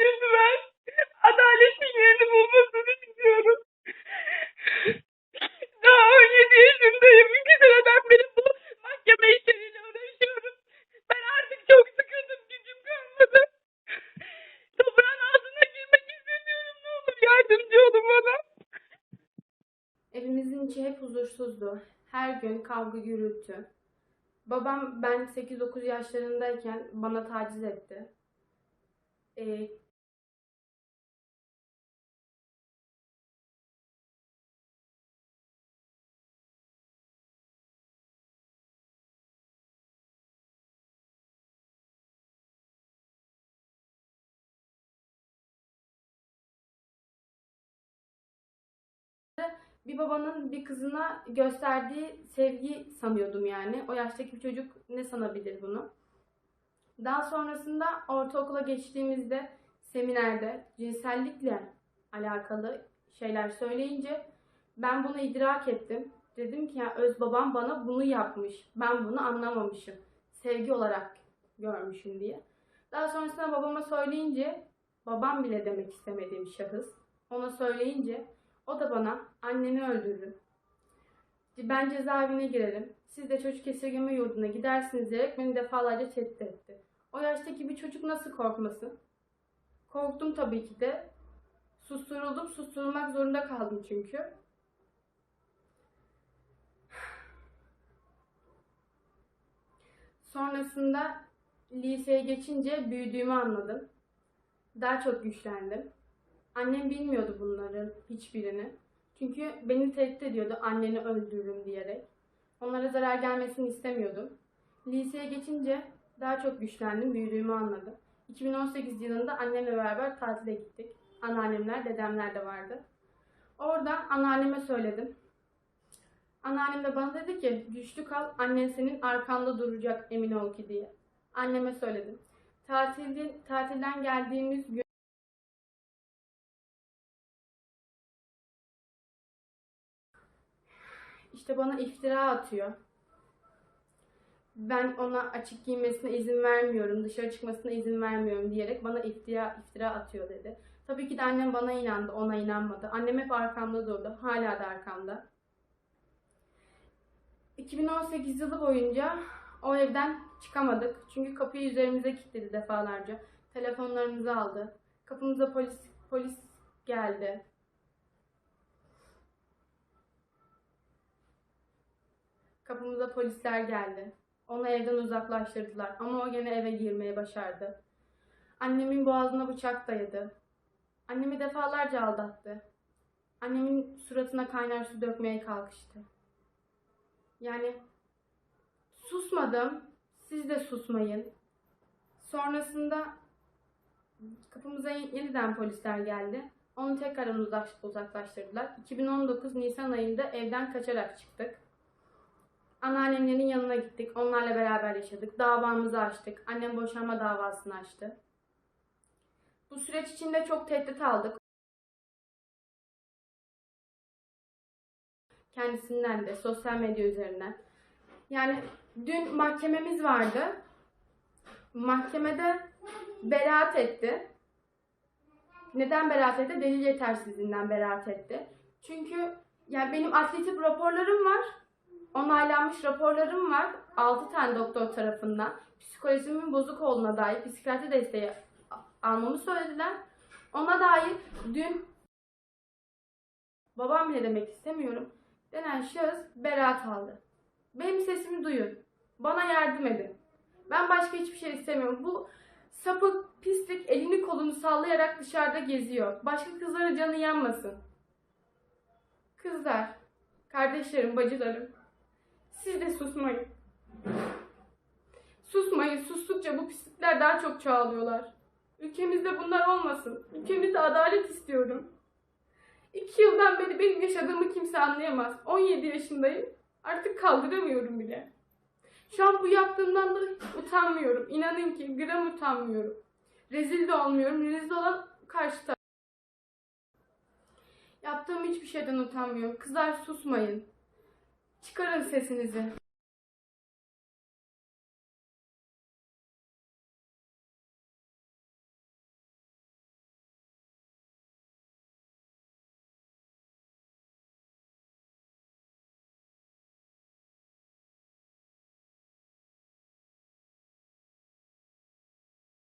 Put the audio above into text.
Lütfen adaletin yerini bulmasını istiyorum. Daha 17 yaşındayım. İki seneden beri bu mahkeme işleriyle uğraşıyorum. Ben artık çok sıkıldım. Gücüm kalmadı. Toprağın altına girmek istemiyorum. Ne olur yardımcı olun bana. Evimizin içi hep huzursuzdu. Her gün kavga gürültü. Babam ben 8-9 yaşlarındayken bana taciz etti. Ee, bir babanın bir kızına gösterdiği sevgi sanıyordum yani. O yaştaki bir çocuk ne sanabilir bunu? Daha sonrasında ortaokula geçtiğimizde seminerde cinsellikle alakalı şeyler söyleyince ben bunu idrak ettim. Dedim ki ya öz babam bana bunu yapmış. Ben bunu anlamamışım. Sevgi olarak görmüşüm diye. Daha sonrasında babama söyleyince babam bile demek istemediğim şahıs. Ona söyleyince o da bana anneni öldürürüm. Ben cezaevine girerim. Siz de çocuk esirgeme yurduna gidersiniz diyerek beni defalarca tehdit etti. O yaştaki bir çocuk nasıl korkmasın? Korktum tabii ki de. Susturuldum. Susturulmak zorunda kaldım çünkü. Sonrasında liseye geçince büyüdüğümü anladım. Daha çok güçlendim. Annem bilmiyordu bunların hiçbirini. Çünkü beni tehdit ediyordu anneni öldürürüm diyerek. Onlara zarar gelmesini istemiyordum. Liseye geçince daha çok güçlendim, büyüdüğümü anladım. 2018 yılında annemle beraber tatile gittik. Anneannemler, dedemler de vardı. Orada anneanneme söyledim. Anneannem de bana dedi ki güçlü kal annen senin arkanda duracak emin ol ki diye. Anneme söyledim. Tatilde, tatilden geldiğimiz gün İşte bana iftira atıyor. Ben ona açık giymesine izin vermiyorum, dışarı çıkmasına izin vermiyorum diyerek bana iftira, iftira atıyor dedi. Tabii ki de annem bana inandı, ona inanmadı. Annem hep arkamda durdu, hala da arkamda. 2018 yılı boyunca o evden çıkamadık. Çünkü kapıyı üzerimize kilitledi defalarca. Telefonlarımızı aldı. Kapımıza polis polis geldi. Kapımıza polisler geldi. Onu evden uzaklaştırdılar ama o gene eve girmeye başardı. Annemin boğazına bıçak dayadı. Annemi defalarca aldattı. Annemin suratına kaynar su dökmeye kalkıştı. Yani susmadım. Siz de susmayın. Sonrasında kapımıza yeniden polisler geldi. Onu tekrar uzak- uzaklaştırdılar. 2019 Nisan ayında evden kaçarak çıktık. Anneannemlerin yanına gittik. Onlarla beraber yaşadık. Davamızı açtık. Annem boşanma davasını açtı. Bu süreç içinde çok tehdit aldık. Kendisinden de sosyal medya üzerinden. Yani dün mahkememiz vardı. Mahkemede beraat etti. Neden beraat etti? Delil yetersizliğinden beraat etti. Çünkü yani benim atletik raporlarım var onaylanmış raporlarım var. 6 tane doktor tarafından. Psikolojimin bozuk olduğuna dair psikiyatri desteği almamı söylediler. Ona dair dün babam bile demek istemiyorum. Denen şahıs beraat aldı. Benim sesimi duyun. Bana yardım edin. Ben başka hiçbir şey istemiyorum. Bu sapık, pislik elini kolunu sallayarak dışarıda geziyor. Başka kızların canı yanmasın. Kızlar, kardeşlerim, bacılarım. Siz de susmayın. Susmayın. Sustukça bu pislikler daha çok çoğalıyorlar. Ülkemizde bunlar olmasın. Ülkemizde adalet istiyorum. İki yıldan beri benim yaşadığımı kimse anlayamaz. 17 yaşındayım. Artık kaldıramıyorum bile. Şu an bu yaptığımdan da utanmıyorum. İnanın ki gram utanmıyorum. Rezil de olmuyorum. Rezil olan karşı taraf. Yaptığım hiçbir şeyden utanmıyorum. Kızlar susmayın. Çıkarın sesinizi.